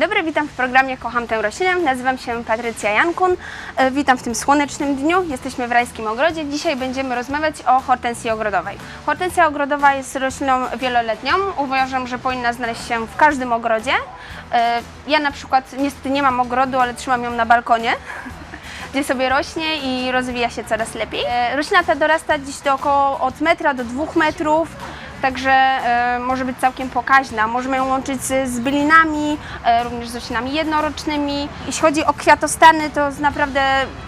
Dobry, witam w programie Kocham tę roślinę. Nazywam się Patrycja Jankun. E, Witam w tym słonecznym dniu. Jesteśmy w Rajskim Ogrodzie. Dzisiaj będziemy rozmawiać o hortensji ogrodowej. Hortensja ogrodowa jest rośliną wieloletnią. Uważam, że powinna znaleźć się w każdym ogrodzie. E, Ja na przykład niestety nie mam ogrodu, ale trzymam ją na balkonie gdzie sobie rośnie i rozwija się coraz lepiej. E, Roślina ta dorasta gdzieś do około od metra do dwóch metrów, także e, może być całkiem pokaźna. Możemy ją łączyć z, bylinami, e, również z roślinami jednorocznymi. Jeśli chodzi o kwiatostany, to naprawdę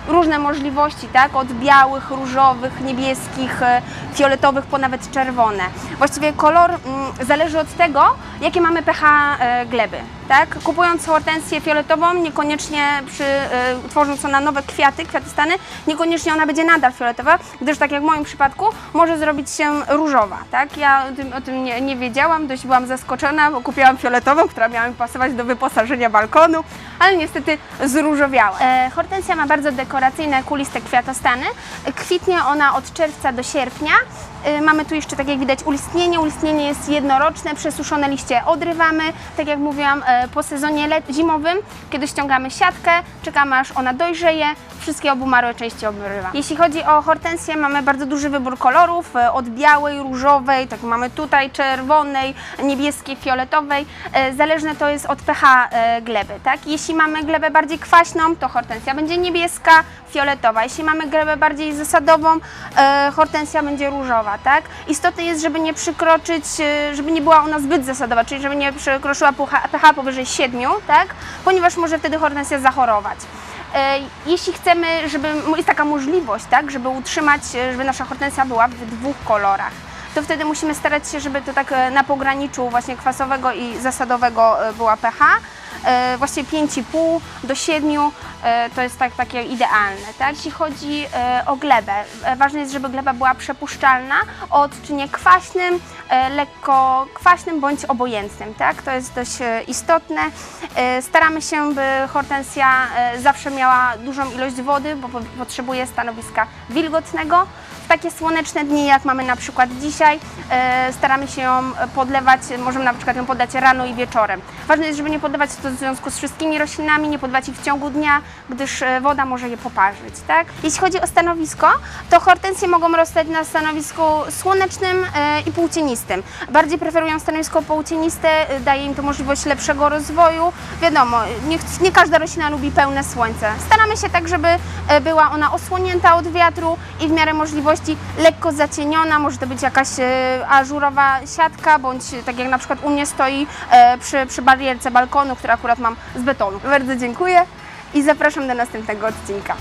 różne możliwości, tak? Od białych, różowych, niebieskich, e, fioletowych po nawet czerwone. Właściwie kolor mm, zależy od tego, jakie mamy pH e, gleby. Tak? Kupując hortensję fioletową, niekoniecznie przy, e, tworząc ona nowe kwiaty, kwiatostany, niekoniecznie ona będzie nadal fioletowa, gdyż tak jak w moim przypadku, może zrobić się różowa. Tak? Ja o tym, o tym nie, nie wiedziałam, dość byłam zaskoczona, bo kupiłam fioletową, która miała mi pasować do wyposażenia balkonu, ale niestety zróżowiała. Hortensja ma bardzo dekoracyjne, kuliste kwiatostany. Kwitnie ona od czerwca do sierpnia. Y, Mamy tu jeszcze, tak jak widać, ulistnienie. Ulistnienie jest jednoroczne, przesuszone liście odrywamy. Tak jak mówiłam, e, po sezonie zimowym, kiedy ściągamy siatkę, czekamy aż ona dojrzeje, wszystkie obumarłe części obrywa. Jeśli chodzi o hortensję, mamy bardzo duży wybór kolorów, e, od białej, różowej, tak mamy tutaj czerwonej, niebieskiej, fioletowej. Zależne to jest od pH gleby, tak? Jeśli mamy glebę bardziej kwaśną, to hortensja będzie niebieska, fioletowa. Jeśli mamy glebę bardziej zasadową, e, hortensja będzie różowa, tak? Istotne jest, żeby nie przykroczyć, e, żeby nie była ona zbyt zasadowa, czyli żeby nie przekroczyła pH, powyżej 7, tak? Ponieważ może wtedy hortensja zachorować. E, Jeśli chcemy, żeby, jest taka możliwość, tak, żeby utrzymać, e, żeby nasza hortensja była w dwóch kolorach, to wtedy musimy starać się, żeby to tak na pograniczu właśnie kwasowego i zasadowego była pH. E, Właściwie 5,5 do 7 e, to jest tak, takie idealne. Tak? Jeśli chodzi e, o glebę, ważne jest, żeby gleba była przepuszczalna o odczynie kwaśnym, lekko kwaśnym bądź obojętnym. Tak? To jest dość istotne. Staramy się, by hortensja zawsze miała dużą ilość wody, bo po- potrzebuje stanowiska wilgotnego. W takie słoneczne dni, jak mamy na przykład dzisiaj, staramy się ją podlewać, możemy na przykład ją podać rano i wieczorem. Ważne jest, żeby nie podlewać to w związku z wszystkimi roślinami, nie podlewać ich w ciągu dnia, gdyż e, woda może je poparzyć. Tak? Jeśli chodzi o stanowisko, to hortensje mogą rosnąć na stanowisku słonecznym e, i półcienistym. Bardziej preferują stanowisko półcieniste, e, daje im to możliwość lepszego rozwoju. Wiadomo, nie, nie każda roślina lubi pełne słońce. Staramy się tak, żeby była ona osłonięta od wiatru i w miarę możliwości lekko zacieniona. Może to być jakaś ażurowa siatka, bądź tak jak na przykład u mnie stoi przy, przy barierce balkonu, który akurat mam z betonu. Bardzo dziękuję i zapraszam do następnego odcinka.